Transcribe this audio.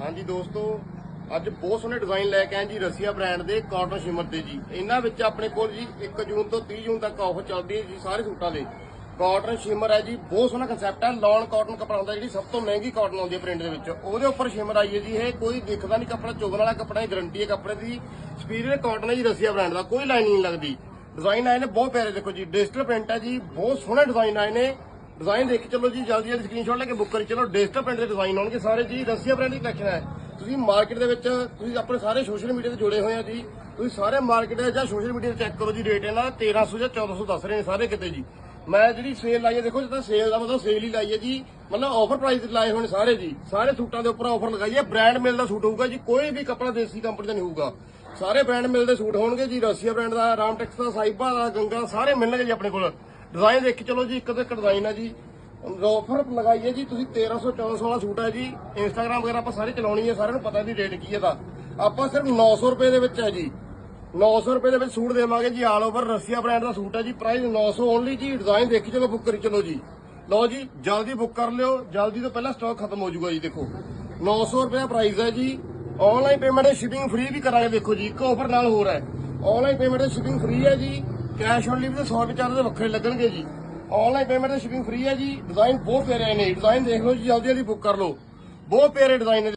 ਹਾਂਜੀ ਦੋਸਤੋ, ਅੱਜ ਬਹੁਤ ਸੋਹਣੇ ਡਿਜ਼ਾਈਨ ਲੈ ਕੇ ਆਏ ਜੀ ਰਸੀਆ ਬ੍ਰਾਂਡ ਦੇ ਕਾਟਨ ਸ਼ਿਮਰ ਦੇ ਜੀ। ਇਹਨਾਂ ਵਿੱਚ ਆਪਣੇ ਕੋਲ ਜੀ 1 ਜੂਨ ਤੋਂ 30 ਜੂਨ ਤੱਕ ਆਫਰ ਚੱਲਦੀ ਹੈ ਜੀ ਸਾਰੇ ਸੂਟਾਂ ਦੇ ਕਾਟਨ ਸ਼ਿਮਰ ਹੈ ਜੀ, ਬਹੁਤ ਸੋਹਣਾ ਕਨਸੈਪਟ ਹੈ। ਲੌਨ ਕਾਟਨ ਕੱਪੜਾ ਹੁੰਦਾ ਜਿਹੜੀ ਸਭ ਤੋਂ ਮਹਿੰਗੀ ਕਾਟਨ ਆਉਂਦੀ ਹੈ ਪ੍ਰਿੰਟ ਦੇ ਵਿੱਚ। ਉਹਦੇ ਉੱਪਰ ਸ਼ਿਮਰ ਆਈ ਹੈ ਜੀ ਇਹ। ਕੋਈ ਦਿਖਦਾ ਨਹੀਂ ਕੱਪੜਾ, ਚੁਗਣ ਵਾਲਾ ਕੱਪੜਾ ਹੈ ਗਰੰਟੀ ਹੈ ਕੱਪੜੇ ਦੀ। ਸੁਪੀਰੀਅਰ ਕਾਟਨ ਹੈ ਜੀ ਰਸੀਆ ਬ੍ਰਾਂਡ ਦਾ। ਕੋਈ ਲਾਈਨਿੰਗ ਨਹੀਂ ਲੱਗਦੀ। ਡਿਜ਼ਾਈਨ ਆਏ ਨੇ, ਬਹੁਤ ਪਿਆਰੇ ਦੇਖੋ ਜੀ। ਡਿਜੀਟਲ ਪ੍ਰਿੰਟ ਹੈ ਜੀ, ਬਹੁਤ ਸੋਹਣੇ ਡਿਜ਼ਾਈਨ ਆਏ ਨੇ। ਡਿਜ਼ਾਈਨ ਦੇਖ ਕੇ ਚਲੋ ਜੀ, ਜਲਦੀ ਜਲਦੀ ਸਕਰੀਨਸ਼ਾਟ ਲੈ ਕੇ ਬੁੱਕ ਕਰੀ ਚਲੋ। ਡਿਜੀਟਲ ਪ੍ਰਿੰਟ ਦੇ ਡਿਜ਼ਾਈਨ ਆਉਣਗੇ ਸਾਰੇ ਜੀ ਰਸੀਆ ਬ੍ਰਾਂਡ ਦੀ ਕਲੈਕਸ਼ਨ ਹੈ। ਤੁਸੀਂ ਮਾਰਕੀਟ ਦੇ ਵਿੱਚ, ਤੁਸੀਂ ਆਪਣੇ ਸਾਰੇ ਸੋਸ਼ਲ ਮੀਡੀਆ ਤੇ ਜੁੜੇ ਹੋਏ ਆ ਜੀ। ਤੁਸੀਂ ਸਾਰੇ ਮਾਰਕੀਟ ਜਾਂ ਸੋਸ਼ਲ ਮੀਡੀਆ ਤੇ ਚੈੱਕ ਕਰੋ ਜੀ ਰੇਟ ਇਹਨਾਂ ਦਾ 1300 ਜਾਂ 1400 ਦੱਸ ਰਹੇ ਨੇ ਸਾਰੇ ਕਿਤੇ ਜੀ। ਮੈਂ ਜਿਹੜੀ ਸੇਲ ਲਾਈ ਹੈ, ਦੇਖੋ ਜਿੱਦਾਂ ਸੇਲ ਦਾ ਮਤਲਬ ਸੇਲ ਹੀ ਲਾਈ ਹੈ ਜੀ। ਮਤਲਬ ਆਫਰ ਪ੍ਰਾਈਸ ਲਾਏ ਹੋਏ ਨੇ ਸਾਰੇ ਜੀ। ਸਾਰੇ ਸੂਟਾਂ ਦੇ ਉੱਪਰ ਆਫਰ ਲਗਾਈ ਹੈ। ਬ੍ਰਾਂਡ ਮਿਲ ਦਾ ਸੂਟ ਹੋਊਗਾ ਜੀ, ਕੋਈ ਵੀ ਕੱਪੜਾ ਦੇਸੀ ਕੰਪਨੀ ਦਾ ਨਹੀਂ ਹੋਊਗਾ। ਸਾਰੇ ਬ੍ਰਾਂਡ ਮਿਲ ਦੇ ਸੂਟ ਹੋਣਗੇ ਜੀ, ਰਸ਼ੀਆ ਬ੍ਰਾਂਡ ਦਾ ਰਾਮਟੈਕਸ ਦਾ, ਸਾਈਬਾ ਦਾ, ਗੰਗਾ, ਸਾਰੇ ਮਿਲਣਗੇ ਜੀ ਆਪਣੇ ਕੋਲ। ਡਿਜ਼ਾਈਨ ਦੇਖ ਕੇ ਚਲੋ ਜੀ, ਇੱਕ ਤੋਂ ਇੱਕ ਡਿਜ਼ਾਈਨ ਹੈ ਜੀ। ਆਫਰ ਲਗਾਈ ਹੈ ਜੀ, ਤੁਸੀਂ 1300 1400 ਵਾਲਾ ਸੂਟ ਹੈ ਜੀ। ਇੰਸਟਾਗ੍ਰam ਵਗੈਰਾ ਆਪਾਂ ਸਾਰੇ ਚਲਾਉਣੀ ਹੈ ਸਾਰਿਆਂ ਨੂੰ ਪਤਾ ਦੀ ਰੇਟ ਕੀ ਹੈ ਦਾ ਆਪਾਂ ਸਿਰਫ 900 ਰੁਪਏ ਦੇ ਵਿੱਚ ਹੈ ਜੀ। 900 ਰੁਪਏ ਦੇ ਵਿੱਚ ਸੂਟ ਦੇਵਾਂਗੇ ਜੀ ਆਲ ਓਵਰ ਰਸ਼ੀਆ ਬ੍ਰਾਂਡ ਦਾ ਸੂਟ ਹੈ ਜੀ। ਪ੍ਰਾਈਸ 900 ਓਨਲੀ ਜੀ ਡਿਜ਼ਾਈਨ ਦੇਖੀ ਚਲੋ ਬੁੱਕ ਕਰੀ ਚਲੋ ਜੀ। ਲਓ ਜੀ, ਜਲਦੀ ਬੁੱਕ ਕਰ ਲਿਓ। ਜਲਦੀ ਤੋਂ ਪਹਿਲਾਂ ਸਟਾਕ ਖਤਮ ਹੋ ਜਾਊਗਾ ਜੀ, ਦੇਖੋ। 900 ਰੁਪਏ ਦਾ ਪ੍ਰਾਈਸ ਹੈ ਜੀ। ਆਨਲਾਈਨ ਪੇਮੈਂਟ ਹੈ ਸ਼ਿਪਿੰਗ ਫ੍ਰੀ ਵੀ ਕਰਾਂਗੇ, ਦੇਖੋ ਜੀ। ਇੱਕ ਆਫਰ ਨਾਲ ਹੋਰ ਹੈ। ਆਨਲਾਈਨ ਪੇਮੈਂਟ ਹੈ ਸ਼ਿਪਿੰਗ ਫ੍ਰੀ ਹੈ ਜੀ। ਕੈਸ਼ ਔਨ ਡਿਲੀਵਰੀ ਦੇ 100 ਰੁਪਏ ਚਾਰਜ ਵੱਖਰੇ ਲੱਗਣਗੇ ਜੀ। ਆਨਲਾਈਨ ਪੇਮੈਂਟ ਤੇ ਸ਼ਿਪਿੰਗ ਫ੍ਰੀ ਹੈ ਜੀ। ਡਿਜ਼ਾਈਨ ਬਹੁਤ ਪਿਆਰੇ ਨੇ ਡਿਜ਼ਾਈਨ ਦੇਖ ਲਓ ਜੀ ਜਲਦੀ ਜਲਦੀ ਬੁੱਕ ਕਰ ਲਓ। ਬਹੁਤ ਪਿਆਰੇ ਡਿਜ਼ਾਈਨ ਨੇ